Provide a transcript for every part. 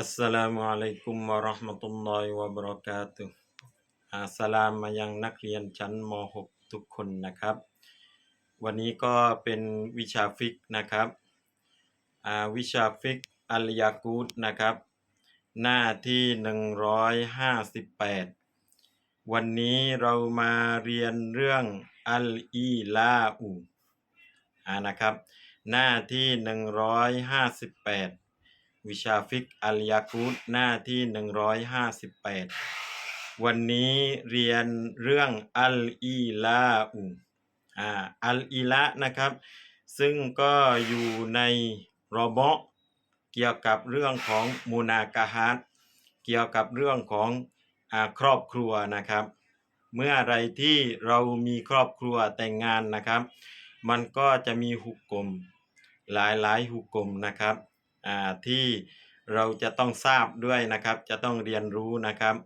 อัสสลามุอะลัยกุมวะเราะห์มะตุลลอฮิวะบะเราะกาตุฮ์อาสลามมายังนักเรียนชั้นม .6 ทุกคนนะครับ วันนี้ก็เป็นวิชาฟิกนะครับอ่าวิชาฟิกอัลยากูดนะครับ หน้าที่ 158 วันนี้เรามาเรียนเรื่องอัลอีลาอูนะครับ หน้าที่ 158 วิชาฟิกอัลยากูดหน้าที่ 158 วันนี้เรียนเรื่องอัลอีลาอูอ่าอัลอีละนะครับ ซึ่งก็อยู่ในรอบะเกี่ยวกับเรื่องของมูนากะฮัดเกี่ยวกับเรื่องของอาครอบครัวนะครับ เมื่อไรที่เรามีครอบครัวแต่งงานนะครับ มันก็จะมีหุกกลมหลายหลายๆหุกกลมนะครับ ที่เราจะต้องทราบด้วยนะครับ จะต้องเรียนรู้นะครับ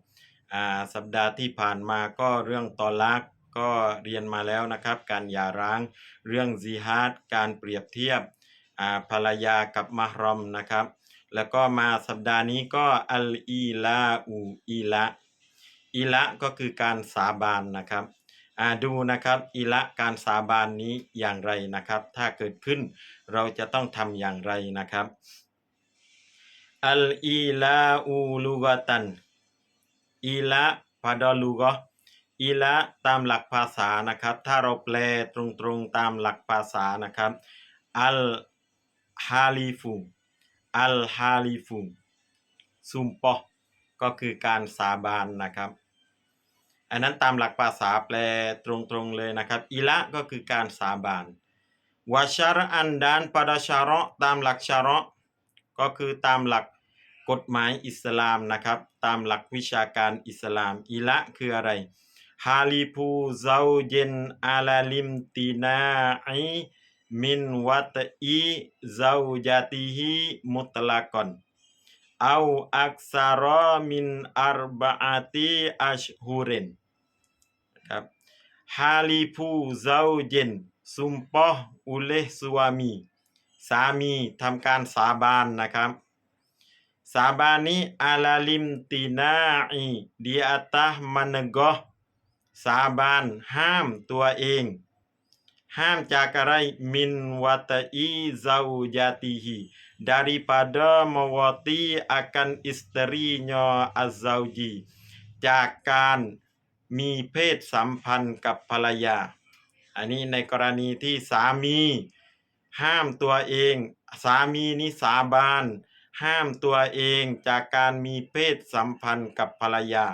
อ่าสัปดาห์ที่ผ่านมาก็เรื่องตอลักก็เรียนมาแล้วนะครับ การหย่าร้างเรื่องซีฮาดการเปรียบเทียบอ่าภรรยากับมหรอมนะครับ แล้วก็มาสัปดาห์นี้ก็อัลอีลาอูอีละอีละก็คือการสาบานนะครับอ่าดูนะครับอีละการสาบานนี้อย่างไรนะครับ ถ้าเกิดขึ้นเราจะต้องทำอย่างไรนะครับ อัลอีลาอูลูกตันอีละพาดอลูกอีละตามหลักภาษานะครับ ถ้าเราแปลตรงๆตามหลักภาษานะครับ อัลฮาลิฟูอัลฮาลิฟูซุมปอก็คือการสาบานนะครับ อันนั้นตามหลักภาษาแปลตรงๆเลยนะครับอิละก็คือการสาบานวาชารอันดานปาดาชาระตามหลักชาระก็คือตามหลัก กฎหมายอิสลามนะครับ ตามหลักวิชาการอิสลามอิละคืออะไรฮาลิฟูเซาเจนอาลาลิมตินาอิมินวัตอีเซาจาติฮิมุตลากอนเอาอักษารมินอัรบาอาติอัชฮูเรนครับฮาลิฟูเซาเจนซุมปออุเลสวามี สามีทำการสาบานนะครับ สาบานนี้อาลาลิมตินาอีดีอัตามันกอสาบานห้ามตัวเอง ห้ามจากอะไรมินวัตอีซาจาติฮิ daripada mewati akan istrinya azauji จากการมีเพศสัมพันธ์กับภรรยา อันนี้ในกรณีที่สามี ห้ามตัวเอง สามีนิสาบาน ห้ามตัวเองจากการมีเพศสัมพันธ์กับภรรยา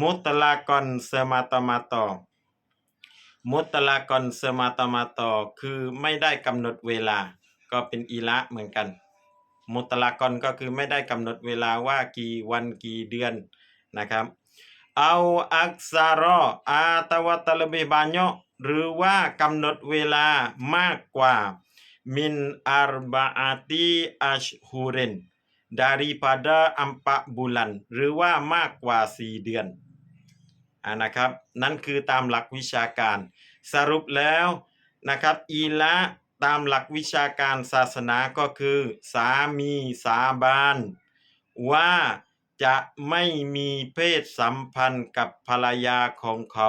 มุตลากอนเสมาตมาตอมุตลากอนเสมาตมาตอคือไม่ได้กำหนดเวลา ก็เป็นอีละเหมือนกัน มุตลากอนก็คือไม่ได้กำหนดเวลาว่ากี่วันกี่เดือนนะครับเอาอักษารออาตวัตลเบบานโยหรือว่ากำหนดเวลามากกว่า มินอารบาอาติอัชฮูเรน daripada 4 bulan หรือว่ามากกว่า 4 เดือนอ่านะครับ นั่นคือตามหลักวิชาการ สรุปแล้วนะครับ อีละตามหลักวิชาการศาสนาก็คือ สามีสาบานว่าจะไม่มีเพศสัมพันธ์กับภรรยาของเขา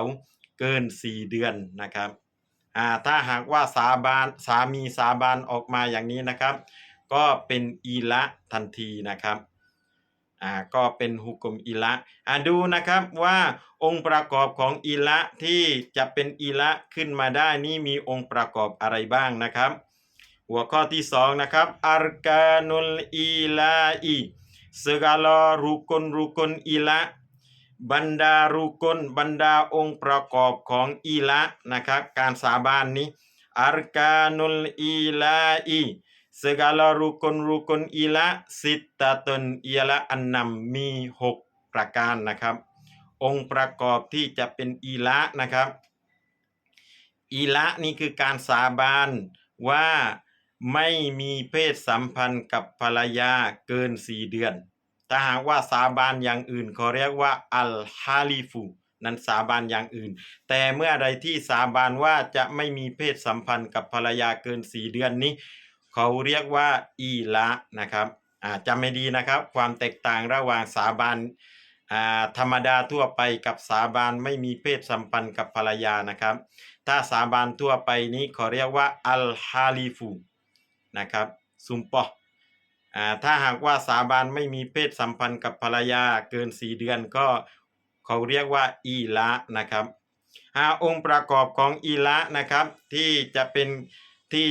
เกิน 4 เดือนนะครับ อ่าถ้าหากว่าสาบานสามีสาบานออกมาอย่างนี้นะครับ ก็เป็นอีละทันทีนะครับอ่าก็เป็นฮุกมอีละอ่าดูนะครับว่าองค์ประกอบของอีละที่จะเป็นอีละขึ้นมาได้นี่มีองค์ประกอบอะไรบ้างนะครับ หัวข้อที่สองนะครับอารกานุลอีลาอี segala rukun-rukun อีละ บรรดารุกลบรรดาองค์ประกอบของอีละนะครับการสาบานนี้อารกานุลอีลาอี segala rukun-rukun อีละสิตตะตนอีละอันนำมีหกประการนะครับ องค์ประกอบที่จะเป็นอีละนะครับ อีละนี่คือการสาบานว่าไม่มีเพศสัมพันธ์กับภรรยาเกินสี่เดือน ถ้าหากว่าสาบานอย่างอื่นเขาเรียกว่าอัลฮาลิฟูนั้นสาบานอย่างอื่น แต่เมื่อใดที่สาบานว่าจะไม่มีเพศสัมพันธ์กับภรรยาเกินสี่เดือนนี้ เขาเรียกว่าอีละนะครับจำไม่ดีนะครับ ความแตกต่างระหว่างสาบานธรรมดาทั่วไปกับสาบานไม่มีเพศสัมพันธ์กับภรรยานะครับ ถ้าสาบานทั่วไปนี้เขาเรียกว่าอัลฮาลิฟูนะครับซุมปอ อ่าถ้าหากว่าสาบานไม่มีเพศสัมพันธ์กับภรรยาเกินสี่เดือนก็เขาเรียกว่าอีละนะครับหาองค์ประกอบของอีละนะครับที่จะเป็นที่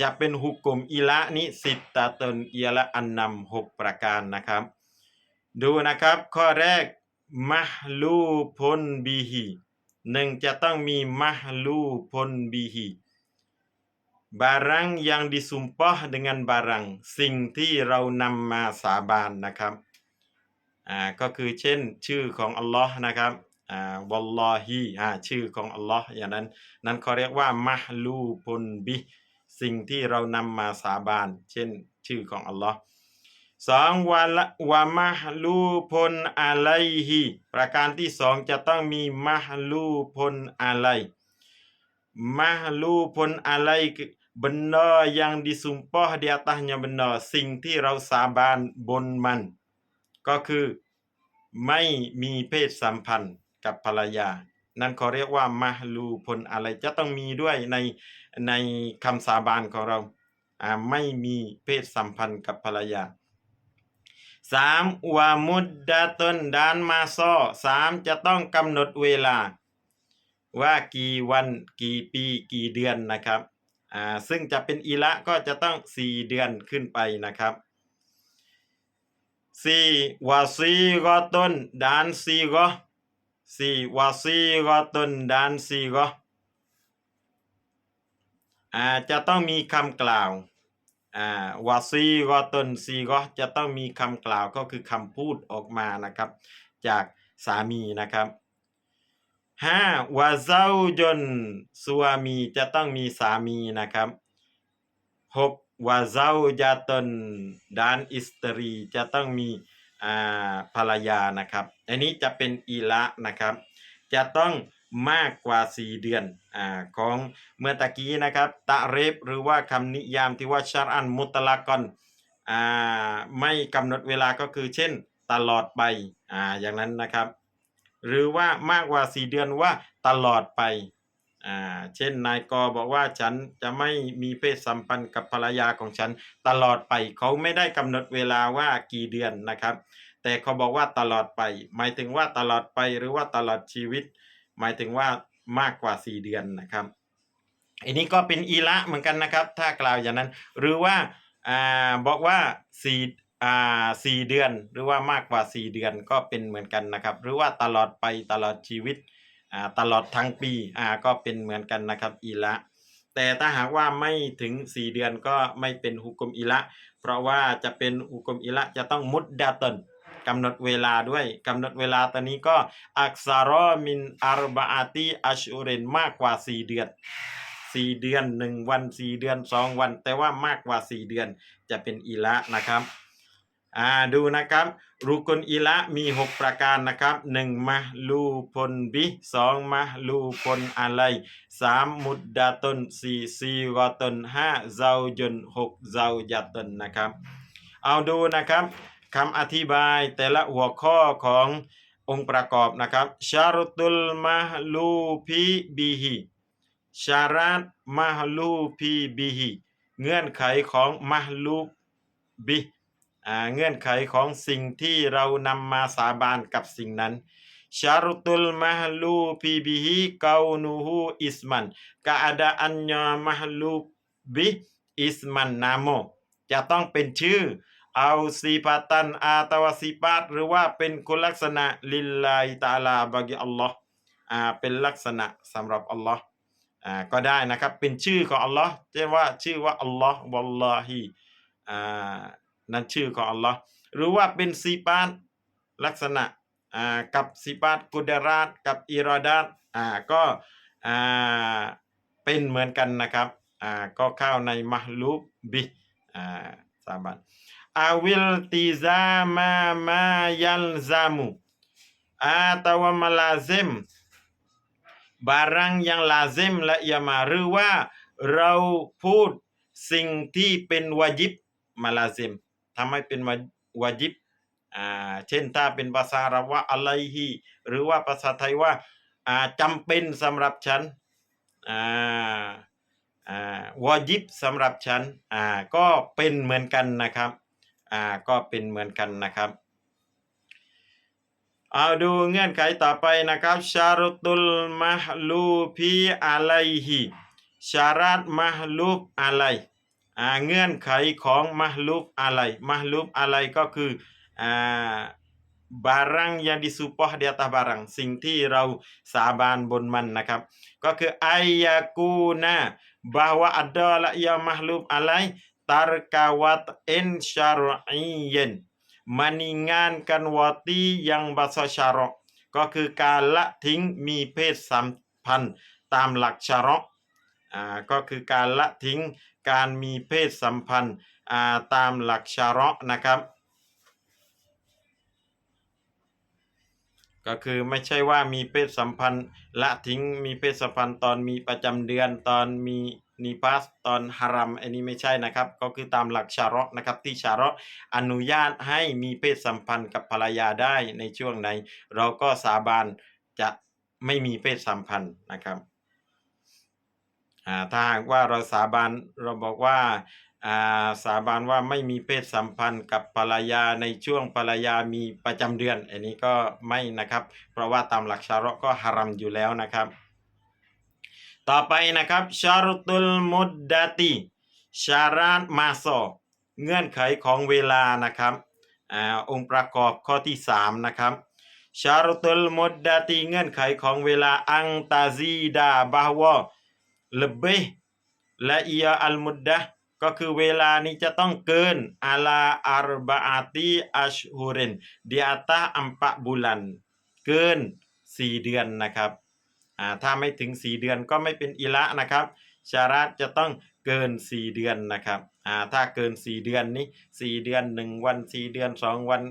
จะเป็นหุกกลมอีละนี้สิตตาตนเอีละอันนำหกประการนะครับ ดูนะครับข้อแรกมะลูพนบีฮีหนึ่งจะต้องมีมะลูพนบีฮี barang yang disumpah dengan barang สิ่งที่เรานำมาสาบานนะครับอ่าก็คือเช่นชื่อของอัลลอฮ์นะครับอ่าวัลลอฮีอ่าชื่อของอัลลอฮ์อย่างนั้นนั้นเขาเรียกว่ามะลูพนบิสิ่งที่เรานำมาสาบาน เช่นชื่อของอัลลอฮ์สองวะละวะมะลูพนอะไลฮีประการที่สองจะต้องมีมะลูพนอะไล mahlupun alai benda yang disumpah di atasnya benar สิ่งที่เราสาบานบนมัน ก็คือไม่มีเพศสัมพันธ์กับภรรยา นั่นเขาเรียกว่ามหลูพลอะไรจะต้องมีด้วยในในคำสาบานของเราอ่าไม่มีเพศสัมพันธ์กับภรรยาสามวามุดดาตนดานมาซอสามจะต้องกำหนดเวลา ว่ากี่วันกี่ปีกี่เดือนนะครับ อ่าซึ่งจะเป็นอีละก็จะต้องสี่เดือนขึ้นไปนะครับสี่วาซีกอตนดานซีกอสี่วาซีกอตนดานซีกออ่าจะต้องมีคำกล่าวอ่าวาซีกอตนซีกอจะต้องมีคำกล่าวก็คือคำพูดออกมานะครับ จากสามีนะครับ ห้าวาเจ้ายนสวามีจะต้องมีสามีนะครับหกวาเจ้ายาตนดานอิสตรีจะต้องมีอ่าภรรยานะครับ อันนี้จะเป็นอีละนะครับ จะต้องมากกว่า 4 เดือนอ่าของเมื่อตะกี้นะครับตะเรบหรือว่าคำนิยามที่ว่าชารันมุตลากอนอ่าไม่กำหนดเวลาก็คือเช่นตลอดไปอ่าอย่างนั้นนะครับ หรือว่ามากกว่า 4 เดือนว่าตลอดไปอ่าเช่นนายกบอกว่าฉันจะไม่มีเพศสัมพันธ์กับภรรยาของฉันตลอดไปเขาไม่ได้กำหนดเวลาว่ากี่เดือนนะครับ แต่เขาบอกว่าตลอดไป หมายถึงว่าตลอดไปหรือว่าตลอดชีวิต หมายถึงว่ามากกว่า 4 เดือนนะครับอันนี้ก็เป็นอีละเหมือนกันนะครับ ถ้ากล่าวอย่างนั้น หรือว่าอ่าบอกว่าสี่ อ่าสี่เดือนหรือว่ามากกว่าสี่เดือนก็เป็นเหมือนกันนะครับ หรือว่าตลอดไปตลอดชีวิตอ่าตลอดทั้งปีอ่าก็เป็นเหมือนกันนะครับอีละแต่ถ้าหากว่าไม่ถึงสี่เดือนก็ไม่เป็นฮุกมอีละ เพราะว่าจะเป็นฮุกมอีละจะต้องมุดดาตนกำหนดเวลาด้วยกำหนดเวลาตอนนี้ก็อักษารอมินอารบาอตีอัชอุเรนมากกว่าสี่เดือนสี่เดือนหนึ่งวันสี่เดือนสองวัน แต่ว่ามากกว่าสี่เดือนจะเป็นอีละนะครับ อ่าดูนะครับรุกลอีละมีหกประการนะครับหนึ่งมะลูพลบิสองมะลูพลอะไรสามมุดดาตนสี่ซีกอตนห้าเจ้าจนหกเจ้ายาตนนะครับ เอาดูนะครับคำอธิบายแต่ละหัวข้อขององค์ประกอบนะครับชารุตุลมะลูพีบิฮิชารัตมะลูพีบิฮิเงื่อนไขของมะลูบิอ่า เงื่อนไขของสิ่งที่เรานำมาสาบานกับสิ่งนั้นชารุตุลมะลูพีบิฮิกานูฮูอิสมัน keadaannya มะลูบิอิสมันนามจะต้องเป็นชื่อเอาสีปาตันอาตวสีปาตหรือว่าเป็นคุณลักษณะลิลลาตาลาบากิอัลลอฮ์อ่าเป็นลักษณะสำหรับอัลลอฮ์อ่าก็ได้นะครับเป็นชื่อของอัลลอฮ์เรียกว่าชื่อว่าอัลลอฮ์วัลลอฮีอ่า นั่นชื่อของอัลลอฮ์หรือว่าเป็นสีปาตลักษณะอ่ากับสีปาตกุดารัตกับอิรอดัตอ่าก็อ่าเป็นเหมือนกันนะครับอ่าก็เข้าในมะลูบิอ่าสาบาน awil tizama ma yalzamu atau melazim barang yang lazim la ia ma หรือว่าเราพูดสิ่งที่เป็นวาจิบมาลาซิม ทำให้เป็นวาวาจิบอ่าเช่นถ้าเป็นภาษาอาหรับว่าอะไรฮีหรือว่าภาษาไทยว่าอ่าจำเป็นสำหรับฉันอ่าอ่าวาจิบสำหรับฉันอ่าก็เป็นเหมือนกันนะครับอ่าก็เป็นเหมือนกันนะครับเอาดูเงื่อนไขต่อไปนะครับชารุตุลมหลูพีอะไรฮีชารัตมหลูบอะไร เงื่อนไขของมหลูบอะไรมหลูบอะไรก็คืออ่า barang yang disumpah di atas barang สิ่งที่เราสาบานบนมันนะครับ ก็คืออายากูนะ bahwa ada la ya mahlub alai tarkawat in syar'iyyin meningankan wati yang bahasa syarok ก็คือการละทิ้งมีเพศสัมพันธ์ตามหลักชารอกอ่าก็คือการละทิ้ง การมีเพศสัมพันธ์อ่าตามหลักชารอกนะครับ ก็คือไม่ใช่ว่ามีเพศสัมพันธ์ละทิ้งมีเพศสัมพันธ์ตอนมีประจำเดือนตอนมีนิพาสตอนฮารัมอันนี้ไม่ใช่นะครับ ก็คือตามหลักชาระนะครับที่ชาระอนุญาตให้มีเพศสัมพันธ์กับภรรยาได้ในช่วงไหน เราก็สาบานจะไม่มีเพศสัมพันธ์นะครับ อ่าถ้าหากว่าเราสาบานเราบอกว่าอ่าสาบานว่าไม่มีเพศสัมพันธ์กับภรรยาในช่วงภรรยามีประจำเดือน อันนี้ก็ไม่นะครับ เพราะว่าตามหลักชาระห์ก็ฮารัมอยู่แล้วนะครับ ต่อไปนะครับชารุตุลมุดดาติชารัตมาโซเงื่อนไขของเวลานะครับอ่าองค์ประกอบข้อที่สามนะครับชารุตุลมุดดาติเงื่อนไขของเวลาอังตาซีดาบาวะ lebih และอียอัลมุดดะก็คือเวลานี้จะต้องเกินอาลาอารบาอาติอัชฮูริน di atas อัมปะบุลัน เกินสี่เดือนนะครับอ่าถ้าไม่ถึงสี่เดือนก็ไม่เป็นอิละนะครับชารัตจะต้องเกินสี่เดือนนะครับอ่าถ้าเกินสี่เดือนนี้สี่เดือนหนึ่งวันสี่เดือนสองวัน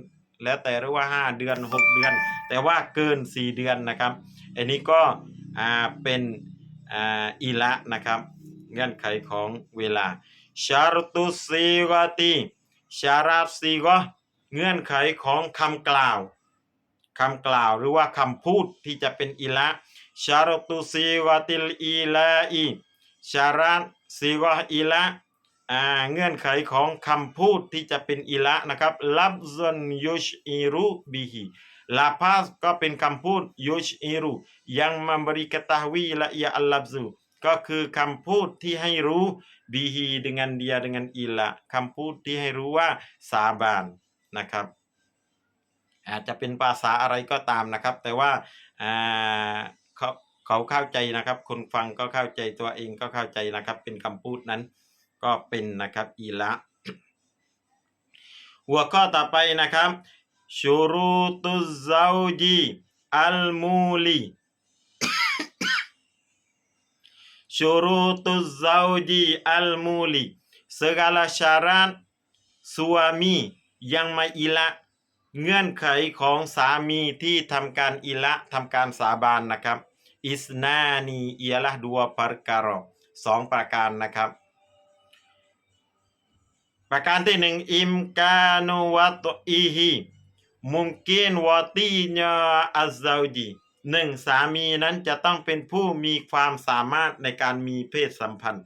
แล้วแต่หรือว่าห้าเดือนหกเดือน แต่ว่าเกินสี่เดือนนะครับ อันนี้ก็อ่าเป็น อิละนะครับ เงื่อนไขของเวลาชารุตุซีกอตีชาราตซีกอเงื่อนไขของคำกล่าวคำกล่าวหรือว่าคำพูดที่จะเป็นอิละชารุตุซีกอติลอิลาอีชารัตซีกออิละเงื่อนไขของคำพูดที่จะเป็นอิละนะครับลับซนยุชอิรุบิฮิ ลาพาสก็เป็นคำพูดยุชอิรุยัง memberi ketahui la ia al-labzu ก็คือคำพูดที่ให้รู้บีฮี dengan dia dengan ila คำพูดที่ให้รู้ว่าสาบานนะครับอาจจะเป็นภาษาอะไรก็ตามนะครับ แต่ว่าเขาเขาเข้าใจนะครับ คนฟังก็เข้าใจตัวเองก็เข้าใจนะครับ เป็นคำพูดนั้นก็เป็นนะครับอีละหัวข้อต่อไปนะครับ ชูรูตุซาวจีอัลมูลี syurutu zauji al-muli segala syarat suami yang มาอิละเงื่อนไขของสามีที่ทำการอิละทำการสาบานนะครับอิสนานี ialah dua perkara สองประการนะครับ ประการที่หนึ่งอิมกานุวัตอีฮี มุมกินวาตีญาอัซซาจีหนึ่งสามีนั้นจะต้องเป็นผู้มีความสามารถในการมีเพศสัมพันธ์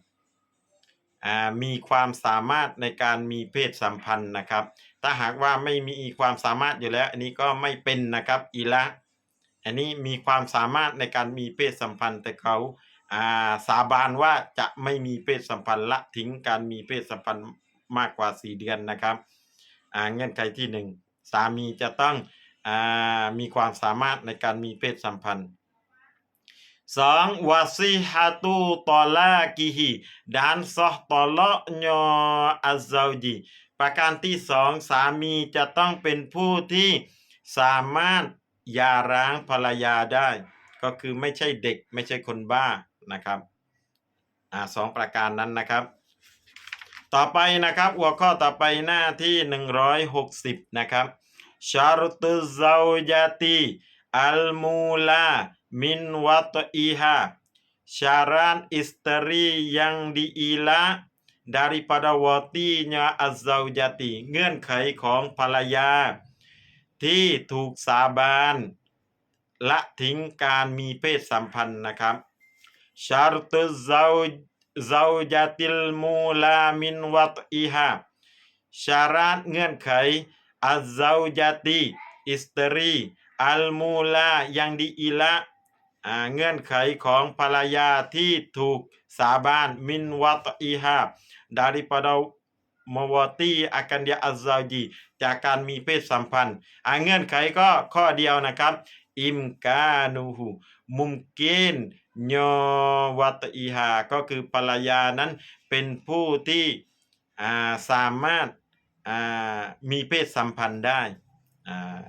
อ่ามีความสามารถในการมีเพศสัมพันธ์นะครับ ถ้าหากว่าไม่มีความสามารถอยู่แล้ว อันนี้ก็ไม่เป็นนะครับอีละอันนี้มีความสามารถในการมีเพศสัมพันธ์แต่เขาอ่าสาบานว่าจะไม่มีเพศสัมพันธ์ละทิ้งการมีเพศสัมพันธ์มากกว่าสี่เดือนนะครับอ่าเงื่อนไขที่หนึ่ง สามีจะต้องอ่ามีความสามารถในการมีเพศสัมพันธ์สองวาซิฮัตุตอลากิฮิดานซอตอลญออัซาจีประการที่สองสามีจะต้องเป็นผู้ที่สามารถยาร้างภรรยาได้ ก็คือไม่ใช่เด็กไม่ใช่คนบ้านะครับอ่าสองประการนั้นนะครับ ต่อไปนะครับหัวข้อต่อไปหน้าที่ 160 นะครับชารุตุซาญาติอัลมูลามินวัตอีฮา syarat istri yang diila daripada watinya azzaujati เงื่อนไขของภรรยา ที่ถูกสาบานและทิ้งการมีเพศสัมพันธ์นะครับชาร์ตุซาว ซาวจาติลมูลามินวัตอิฮาชารัตเงื่อนไขอัซซาวจาติอิสตรีอัลมูลายังดีอิละเงื่อนไขของภรรยาที่ถูกสาบานมินวัตอิฮา daripada mewati akan dia azzaji จากการมีเพศสัมพันธ์เงื่อนไขก็ข้อเดียวนะครับ อิมกานูหูมุมกิน โยวัตอีหาก็คือภรรยานั้นเป็นผู้ที่อ่าสามารถอ่ามีเพศสัมพันธ์ได้อ่า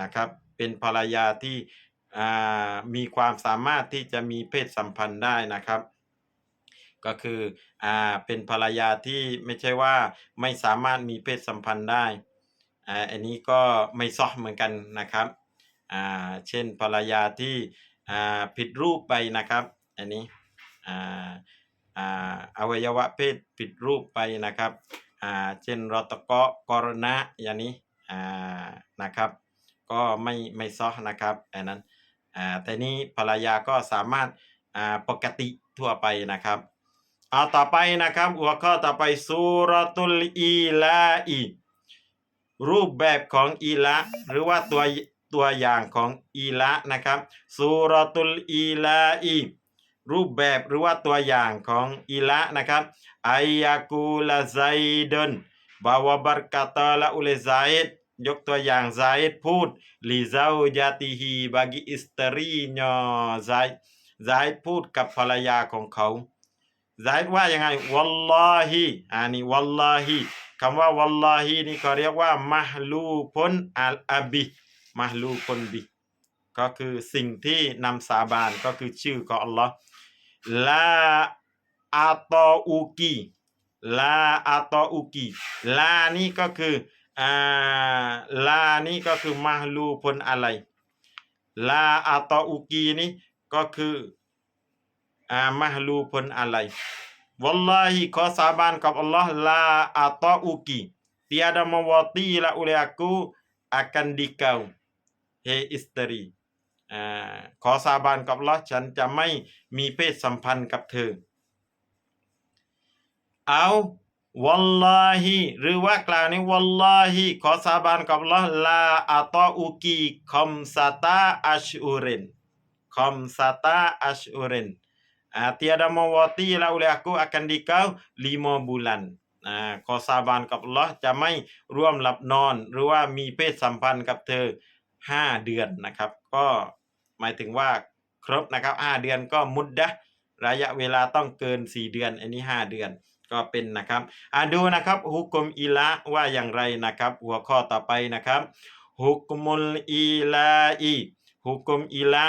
นะครับเป็นภรรยาที่อ่ามีความสามารถที่จะมีเพศสัมพันธ์ได้นะครับ ก็คืออ่าเป็นภรรยาที่ไม่ใช่ว่าไม่สามารถมีเพศสัมพันธ์ได้อ่าอันนี้ก็ไม่ซอเหมือนกันนะครับอ่าเช่นภรรยาที่ ผิดรูปไปนะครับ อันนี้อ่าอ่าอวัยวะเพศผิดรูปไปนะครับอ่าเช่นรอตะเกาะกรณะอย่างนี้อ่านะครับ ก็ไม่ไม่ซอนะครับอันนั้นอ่าแต่นี้ภรรยาก็สามารถอ่าปกติทั่วไปนะครับเอาต่อไปนะครับหัวข้อต่อไปสุรตุลอีลาอีรูปแบบของอีละหรือว่าตัว ตัวอย่างของอีละนะครับสุรตุลอีลาอีรูปแบบหรือว่าตัวอย่างของอีละนะครับอายากูลาไซดน bahwa berkatalah oleh Zaid ยกตัวอย่าง Zaid พูด li zaujatihi bagi istrinya Zaid Zaid พูดกับภรรยาของเขาซาอิดว่ายังไงวัลลอฮีอันนี้วัลลอฮีคำว่าวัลลอฮีนี่เขาเรียกว่ามหลูพนอัลอาบิ มหลูพนบิก็คือสิ่งที่นำสาบานก็คือชื่อของอัลลอฮ์ลาอาตออูกีลาอาตออูกีลานี่ก็คืออ่าลานี่ก็คือมหลูพนอะไร ลาอาตออูกีนี่ก็คืออ่ามหลูพนอะไร Wallahi ขอสาบานกับอัลลอฮ์ลาอัตออุกี tiada mewati la oleh aku akan dikau hei istri อ่าขอสาบานกับลอฉันจะไม่มีเพศสัมพันธ์กับเธอ เอาวัลลอฮีหรือว่ากล่าวนี้วัลลอฮีขอสาบานกับลอลาอัตออุกีคอมซาตาอัชอุรินคอมซาตาอัชอุริน Ah, tiada mewati la oleh aku akan dikau lima bulan อ่าขอสาบานกับลอจะไม่ร่วมหลับนอน หรือว่ามีเพศสัมพันธ์กับเธอ ห้าเดือนนะครับ ก็หมายถึงว่าครบนะครับห้าเดือนก็มุดดะระยะเวลาต้องเกินสี่เดือน อันนี้ห้าเดือนก็เป็นนะครับอ่าดูนะครับฮุกมอีละว่าอย่างไรนะครับ หัวข้อต่อไปนะครับฮุกมุลอีลาอีฮุกมอีละ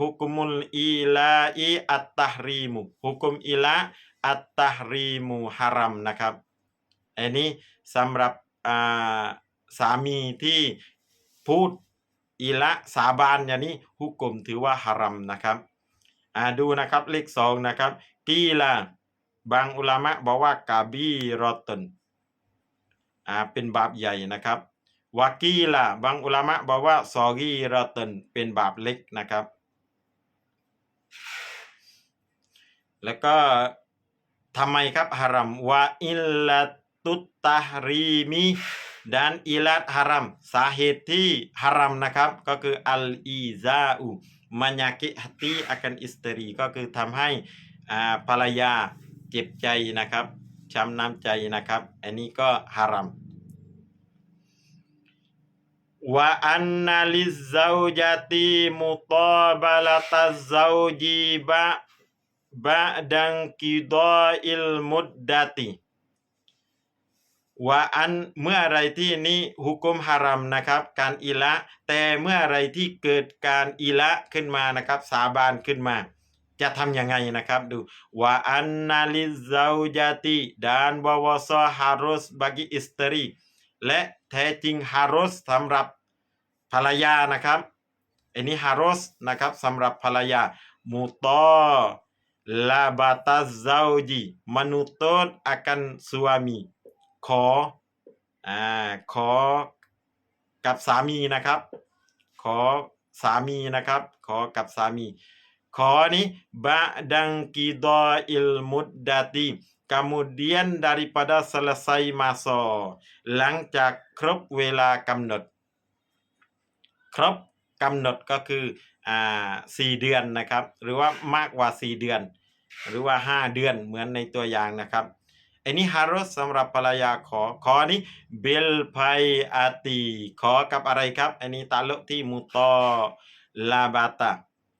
hukumul ila'i at-tahrimu หุกุมอิละอัตตหรีมูฮารัมนะครับอันนี้สำหรับอ่าสามีที่พูด อิละสาบานอย่างนี้หุกุมถือว่าฮารัมนะครับอ่าดูนะครับเลขสองนะครับกีลาบางอุลามะบอกว่ากาบีรอตนอ่าเป็นบาปใหญ่นะครับวากีลาบางอุลามะบอกว่าซอกีรอตนเป็นบาปเล็กนะครับ แล้วก็ทำไมครับฮารัมวะอิลตุตตารีมี dan ilat haram สาเหตุที่ฮารัมนะครับ ก็คืออัลอีซาอู menyakit hati akan istri ก็คือทำให้อ่าภรรยาเจ็บใจนะครับช้ำน้ำใจนะครับ อันนี้ก็ฮารัม wa anna lizaujati mutabalataz zauji ba ba'dan qida'il muddati ว่าอั วะอันเมื่ออะไรที่นี้หุกุมฮารัมนะครับการอิละ แต่เมื่ออะไรที่เกิดการอิละขึ้นมานะครับสาบานขึ้นมา จะทำยังไงนะครับดูว่าอันนาลิซาจาติดานบาวซอฮารสบากิอิสตรีและแท้จริงฮารสสำหรับภรรยานะครับอันนี้ฮารสนะครับสำหรับภรรยามูตอ labata zauji menuntut akan suami ขออ่าขอกับสามีนะครับ ขอสามีนะครับ ขอกับสามี ขอนี้บะดังกิดออิลมุดดาติ kemudian daripada selesai masa หลังจากครบเวลากำหนด ครบกำหนดก็คืออ่าสี่เดือนนะครับ หรือว่ามากกว่าสี่เดือน หรือว่าห้าเดือนเหมือนในตัวอย่างนะครับ อันนี้ฮารสสำหรับภรรยาขอ ขอนี้เบลไพอาตีขอกับอะไรครับ อันนี้ตาลุที่มุตอลาบาตา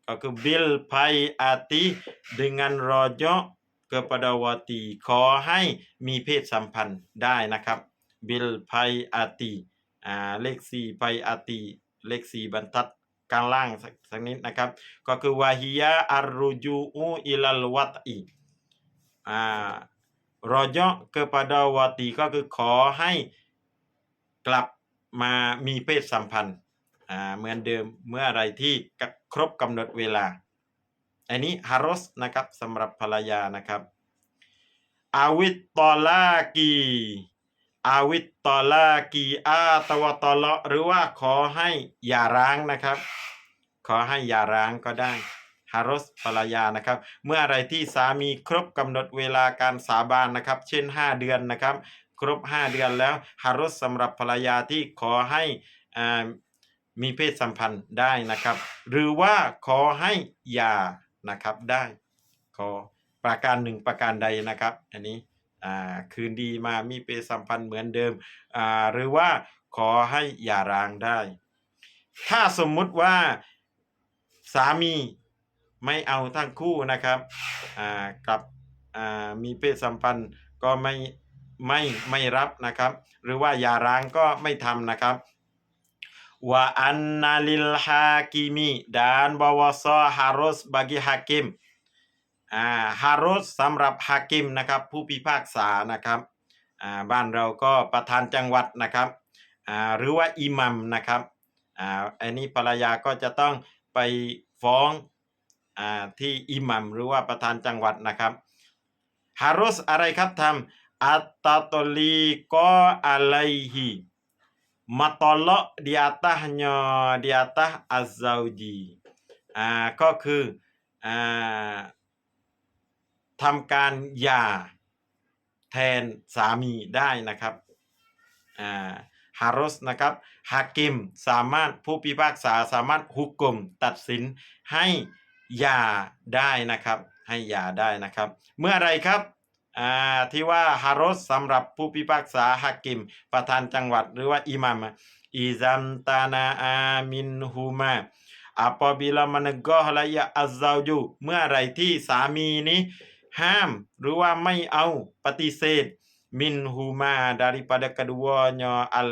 ก็คือเบลไพอาตี dengan rojo kepada wati ขอให้มีเพศสัมพันธ์ได้นะครับเบลไพอาตีอ่าเลขสี่ไพอาตีเลขสี่บรรทัดกลางล่างสักสักนิดนะครับ ก็คือวาฮิยาอารุจูอูอิลลวัตอีอ่า รอเจาะ kepada วาตีก็คือขอให้กลับมามีเพศสัมพันธ์อ่าเหมือนเดิมเมื่ออะไรที่ครบกำหนดเวลา อันนี้ฮารสนะครับสำหรับภรรยานะครับอาวิตตอลากีอาวิตตอลากีอาตวตอลหรือว่าขอให้อย่าร้างนะครับ ขอให้อย่าร้างก็ได้ ฮารสภรรยานะครับ เมื่ออะไรที่สามีครบกำหนดเวลาการสาบานนะครับ เช่น 5 เดือนนะครับ ครบ 5 เดือนแล้วฮารสสำหรับภรรยาที่ขอให้อ่ามีเพศสัมพันธ์ได้นะครับ หรือว่าขอให้ย่านะครับได้ขอประการหนึ่งประการใดนะครับ อันนี้อ่าคืนดีมามีเพศสัมพันธ์เหมือนเดิมอ่าหรือว่าขอให้อย่าร้างได้ ถ้าสมมุติว่าสามี ไม่เอาทั้งคู่นะครับอ่ากับอ่ามีเพศสัมพันธ์ก็ไม่ไม่ไม่รับนะครับ หรือว่าอย่าร้างก็ไม่ทำนะครับ wa anna lil hakimi dan bahwasa harus bagi hakim อ่า harus สำหรับ hakim นะครับผู้พิพากษานะครับอ่าบ้านเราก็ประธานจังหวัดนะครับอ่าหรือว่าอิหมัมนะครับอ่าอันนี้ภรรยาก็จะต้องไปฟ้อง ที่อิหมัมหรือว่าประธานจังหวัดนะครับ harus อะไรครับทำอัตตาตลีก็อะไรฮี matolok di atasnya di atas azauji อ่าก็คืออ่าทำการหย่าแทนสามีได้นะครับอ่าฮารสนะครับฮากิมสามารถผู้พิพากษาสามารถฮุกกลมตัดสินให้ หย่าได้นะครับ ให้หย่าได้นะครับ เมื่อไรครับอ่าที่ว่าฮารสสำหรับผู้พิพากษาฮักกิม ประธานจังหวัดหรือว่าอิหมัมอิซัมตานาอามินฮูมา apabila menegoh layak azauju เมื่อไรที่สามีนี้ ห้าม หรือว่าไม่เอาปฏิเสธมินฮูมา daripada keduanya al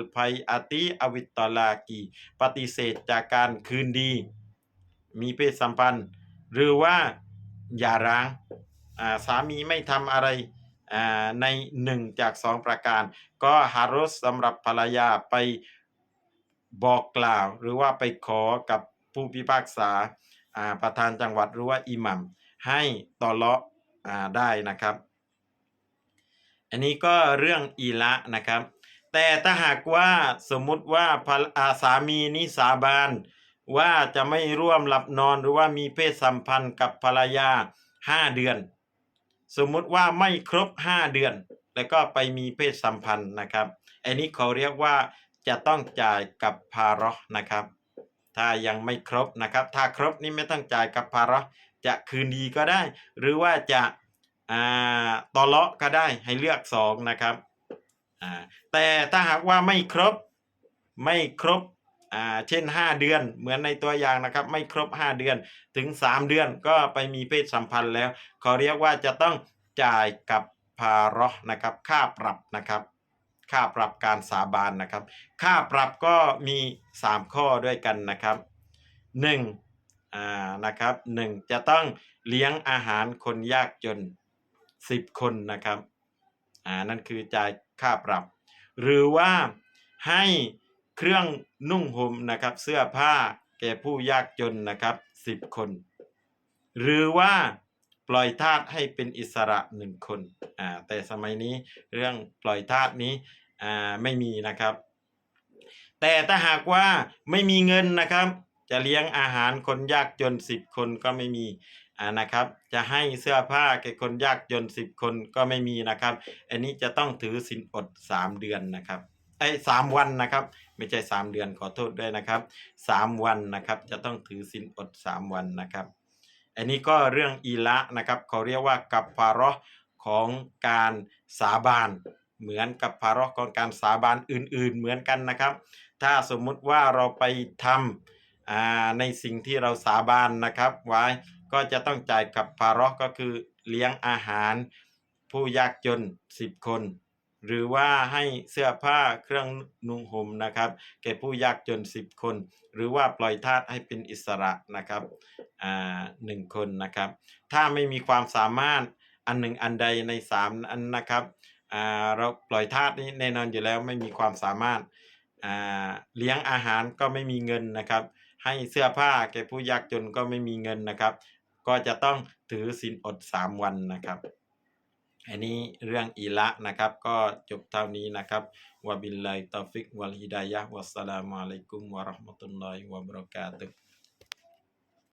ati awit talaki ปฏิเสธจากการคืนดี มีเพศสัมพันธ์ หรือว่าอย่าร้างอาสามีไม่ทำอะไรอ่าในหนึ่งจากสองประการ ก็ฮารุสสำหรับภรรยาไปบอกกล่าว หรือว่าไปขอกับผู้พิพากษาอ่าประธานจังหวัดหรือว่าอิหมัมให้ตอเลาะอ่าได้นะครับ อันนี้ก็เรื่องอีละนะครับ แต่ถ้าหากว่าสมมุติว่าภรอาสามีนิสาบาน ว่าจะไม่ร่วมหลับนอนหรือว่ามีเพศสัมพันธ์กับภรรยาห้าเดือน สมมุติว่าไม่ครบห้าเดือน แล้วก็ไปมีเพศสัมพันธ์นะครับอันนี้เขาเรียกว่าจะต้องจ่ายกับภาระนะครับ ถ้ายังไม่ครบนะครับ ถ้าครบนี่ไม่ต้องจ่ายกับภาระจะคืนดีก็ได้ หรือว่าจะอ่าตอเลาะก็ได้ให้เลือกสองนะครับอ่าแต่ถ้าหากว่าไม่ครบไม่ครบ อ่าเช่น 5 เดือนเหมือนในตัวอย่างนะครับ ไม่ครบ 5 เดือนถึง 3 เดือนก็ไปมีเพศสัมพันธ์แล้วเขาเรียกว่าจะต้องจ่ายกับภาระนะครับ ค่าปรับนะครับ ค่าปรับการสาบานนะครับ ค่าปรับก็มี 3 ข้อด้วยกันนะครับ 1 อ่านะครับ 1 จะต้องเลี้ยงอาหารคนยากจน 10 คนนะครับอ่านั่นคือจ่ายค่าปรับ หรือว่าให้ เครื่องนุ่งห่มนะครับ เสื้อผ้าแก่ผู้ยากจนนะครับ10คน หรือว่าปล่อยทาสให้เป็นอิสระหนึ่งคนอ่าแต่สมัยนี้เรื่องปล่อยทาสนี้อ่าไม่มีนะครับ แต่ถ้าหากว่าไม่มีเงินนะครับ จะเลี้ยงอาหารคนยากจนสิบคนก็ไม่มีอ่านะครับ จะให้เสื้อผ้าแก่คนยากจนสิบคนก็ไม่มีนะครับ อันนี้จะต้องถือศีลอดสามเดือนนะครับ ไอ้สามวันนะครับ ไม่ใช่สามเดือนขอโทษด้วยนะครับสามวันนะครับ จะต้องถือศีลอดสามวันนะครับ อันนี้ก็เรื่องอีละนะครับเขาเรียกว่ากับฟาร์ของการสาบานเหมือนกับฟาระของการสาบานอื่น ๆ เหมือนกันนะครับ ถ้าสมมุติว่าเราไปทำในสิ่งที่เราสาบานนะครับ ไว้ก็จะต้องจ่ายกับฟาระก็คือเลี้ยงอาหารผู้ยากจนสิบคน หรือว่าให้เสื้อผ้าเครื่องนุ่งห่มนะครับ แก่ผู้ยากจนสิบคน หรือว่าปล่อยทาสให้เป็นอิสระนะครับอ่าหนึ่งคนนะครับ ถ้าไม่มีความสามารถอันหนึ่งอันใดในสามอันนะครับอ่าเราปล่อยทาสนี้แน่นอนอยู่แล้วไม่มีความสามารถอ่าเลี้ยงอาหารก็ไม่มีเงินนะครับ ให้เสื้อผ้าแก่ผู้ยากจนก็ไม่มีเงินนะครับ ก็จะต้องถือศีลอดสามวันนะครับ อันนี้เรื่องอีละนะครับ ก็จบเท่านี้นะครับวะบิลลาฮิตอฟิกวัลฮิดายะวัสสลามุอะลัยกุมวะเราะห์มะตุลลอฮิวะบะเราะกาตุฮ์